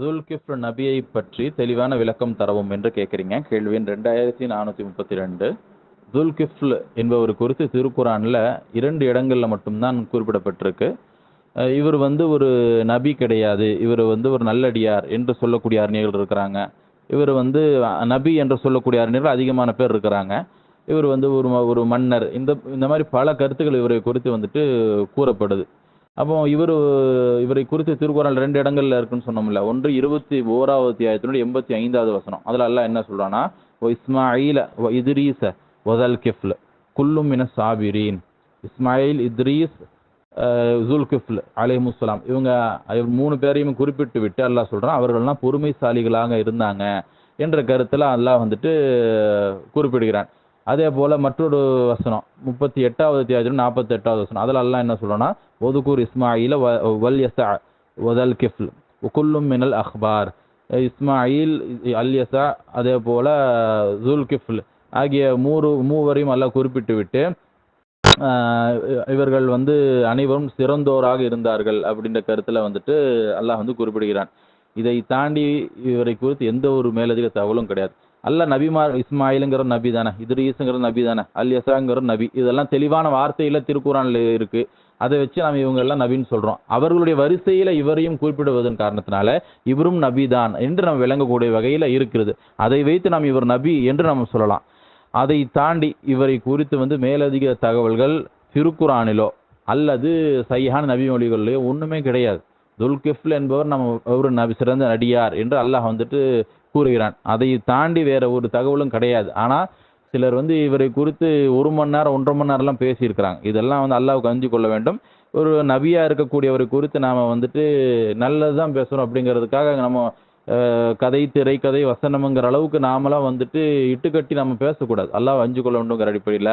ஜுல்கிஃப்ல் நபியை பற்றி தெளிவான விளக்கம் தரவும் என்று கேட்குறீங்க. கேள்வி ரெண்டாயிரத்தி நானூற்றி முப்பத்தி ரெண்டு. ஜுல்கிஃப்ல் என்பவர் குறித்து திருக்குறானில் இரண்டு இடங்களில் மட்டும்தான் குறிப்பிடப்பட்டிருக்கு. இவர் வந்து ஒரு நபி கிடையாது. இவர் வந்து ஒரு நல்லடியார் என்று சொல்லக்கூடிய அறிஞர்கள் இருக்கிறாங்க. இவர் வந்து நபி என்று சொல்லக்கூடிய அறிஞர்கள் அதிகமான பேர் இருக்கிறாங்க. இவர் வந்து ஒரு ஒரு மன்னர். இந்த இந்த மாதிரி பல கருத்துக்கள் இவரை குறித்து வந்துட்டு கூறப்படுது. அப்போ இவர் இவரை குறித்து திருக்குறள் ரெண்டு இடங்கள்ல இருக்குன்னு சொன்னோம்ல. ஒன்று இருபத்தி ஓராவது அத்தியாயத்தினுடைய எண்பத்தி ஐந்தாவது வசனம். அதுல அல்லாஹ் என்ன சொல்றான்னா "வ இஸ்மாயில வ இத்ரீஸ ஒதல் கிஃப்ல் குல்லும் மின சாபிரீன். இஸ்மாயில் இத்ரீஸ் ஜுல்கிஃப்ல் அலைஹிமுஸ்ஸலாம் இவங்க இவங்க மூணு பேரையும் குறிப்பிட்டு விட்டு அல்லாஹ் சொல்றான் அவர்கள்லாம் பொறுமைசாலிகளாக இருந்தாங்க என்ற கருத்துல அல்லாஹ் வந்துட்டு குறிப்பிடுகிறான். அதே போல மற்றொரு வசனம் முப்பத்தி எட்டாவது அத்தியாயத்தில் நாற்பத்தி எட்டாவது வசனம். அதில் எல்லாம் என்ன சொல்றான்னா ஒதுக்கூர் இஸ்மாயில வ- வல் எஸ்ஸா ஒதல் கிஃப்ல். குல்லும் மினல் அஹ்பார். இஸ்மாயில் அல் யசா அதே போல் ஜுல் கிஃப்ல் ஆகிய மூறு மூவரையும் எல்லாம் குறிப்பிட்டு விட்டு இவர்கள் வந்து அனைவரும் சிறந்தோராக இருந்தார்கள் அப்படின்ற கருத்தில் வந்துட்டு அல்லாஹ் வந்து குறிப்பிடுகிறான். இதை தாண்டி இவரை குறித்து எந்த ஒரு மேலதிக தகவலும் கிடையாது. அல்ல நபிமார் இஸ்மாயிலுங்கிற நபி தானே இதுரீஸுங்கிற நபி தானே அல் யசாங்கிற நபி. இதெல்லாம் தெளிவான வார்த்தையில் திருக்குறானில் இருக்குது அதை வச்சு நாம் இவங்க எல்லாம் நபின்னு சொல்கிறோம் அவர்களுடைய வரிசையில் இவரையும் குறிப்பிடுவதன் காரணத்தினால இவரும் நபி தான் என்று நம்ம விளங்கக்கூடிய வகையில் இருக்கிறது. அதை வைத்து நாம் இவர் நபி என்று நம்ம சொல்லலாம். அதை தாண்டி இவரை குறித்து வந்து மேலதிக தகவல்கள் திருக்குறானிலோ அல்லது சையான நபி மொழிகளிலோ ஒன்றுமே கிடையாது. துல்கிஃப்ல் என்பவர் நம்ம ஒரு நபி சிறந்த நடிகார் என்று அல்லாஹ் வந்துட்டு கூறுகிறான். அதை தாண்டி வேற ஒரு தகவலும் கிடையாது. ஆனால் சிலர் வந்து இவரை குறித்து ஒரு மணி நேரம் ஒன்றரை மணி நேரம்லாம் பேசியிருக்கிறாங்க. இதெல்லாம் வந்து அல்லாவுக்கு அஞ்சு கொள்ள வேண்டும். ஒரு நபியாக இருக்கக்கூடியவரை குறித்து நாம் வந்துட்டு நல்லதுதான் பேசுகிறோம் அப்படிங்கிறதுக்காக நம்ம கதை திரைக்கதை வசனம்ங்கிற அளவுக்கு நாமலாம் வந்துட்டு இட்டுக்கட்டி நம்ம பேசக்கூடாது. அல்லாஹ் அஞ்சு கொள்ள வேண்டுங்கிற அடிப்படையில்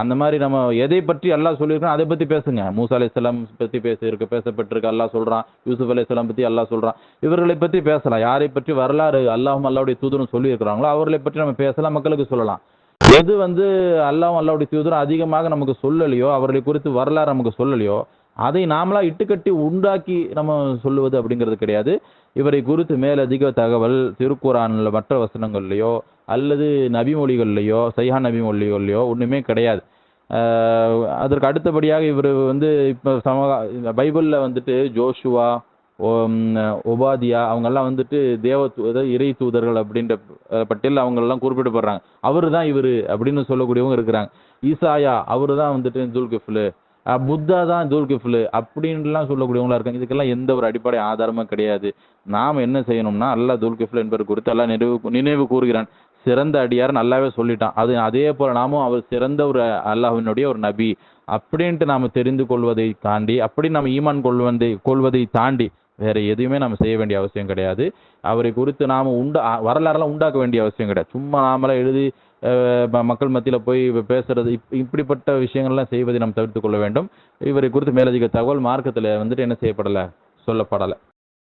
அந்த மாதிரி நம்ம எதை பற்றி அல்லாஹ் சொல்லியிருக்கோம் அதை பற்றி பேசுங்க. மூசா அலிஸ்லாம் பற்றி பேசியிருக்கு பேசப்பட்டிருக்கு அல்லாஹ் சொல்கிறான் யூசுப் அலிஸ்லாம் பற்றி அல்லாஹ் சொல்கிறான் இவர்களை பற்றி பேசலாம். யாரை பற்றி வரலாறு அல்லாஹும் அல்லாவுடைய தூதரும் சொல்லியிருக்கிறாங்களோ அவர்களை பற்றி நம்ம பேசலாம் மக்களுக்கு சொல்லலாம். எது வந்து அல்லாஹும் அல்லாவுடைய தூதரும் அதிகமாக நமக்கு சொல்லலையோ அவர்களை குறித்து வரலாறு நமக்கு சொல்லலையோ அதை நாமளா இட்டுக்கட்டி உண்டாக்கி நம்ம சொல்லுவது அப்படிங்கிறது கிடையாது. இவரை குறித்து மேலதிக தகவல் திருக்குறானில் மற்ற வசனங்கள்லையோ அல்லது நபிமொழிகள்லையோ சைஹா நபிமொழிகள்லையோ ஒன்றுமே கிடையாது. அதற்கு அடுத்தபடியாக இவர் வந்து இப்போ சமகா பைபிளில் வந்துட்டு ஜோஷுவா ஒபாதியா அவங்கெல்லாம் வந்துட்டு தேவ இறை தூதர்கள் அப்படின்ற பட்டியலில் பட்டியல் அவங்கெல்லாம் குறிப்பிடப்படுறாங்க. அவர் தான் இவர் அப்படின்னு சொல்லக்கூடியவங்க இருக்கிறாங்க. ஈசாயா அவர் தான் வந்துட்டு துல்கிஃப்லு அஹ், புத்தா தான் துல்கிஃப்லு அப்படின்லாம் சொல்லக்கூடியவங்களா இருக்காங்க. இதுக்கெல்லாம் எந்த ஒரு அடிப்படை ஆதாரமும் கிடையாது. நாம் என்ன செய்யணும்னா அல்லா துல்கிஃப்லு என்பவர் குறித்து அல்லாஹ் நினைவு நினைவு கூறுகிறான். சிறந்த அடியார் நல்லாவே சொல்லிட்டான். அது அதே போல நாமும் அவர் சிறந்த ஒரு அல்லாஹினுடைய ஒரு நபி. அப்படின்ட்டு நாம் தெரிந்து கொள்வதை தாண்டி அப்படி நம்ம ஈமான் கொள்வதை கொள்வதை தாண்டி வேற எதுவுமே நம்ம செய்ய வேண்டிய அவசியம் கிடையாது. அவரை குறித்து நாம உண்டா வரலாறுலாம் உண்டாக்க வேண்டிய அவசியம் கிடையாது. சும்மா நாமளா எழுதி மக்கள் மத்தியில் போய் பேசுறது இப்- இப்படிப்பட்ட விஷயங்கள்லாம் செய்வதை நாம் தவிர்த்து கொள்ள வேண்டும். இவரை குறித்து மேலதிக தகவல் மார்க்கத்தில் வந்துட்டு என்ன செய்யப்படலை? சொல்லப்படலை.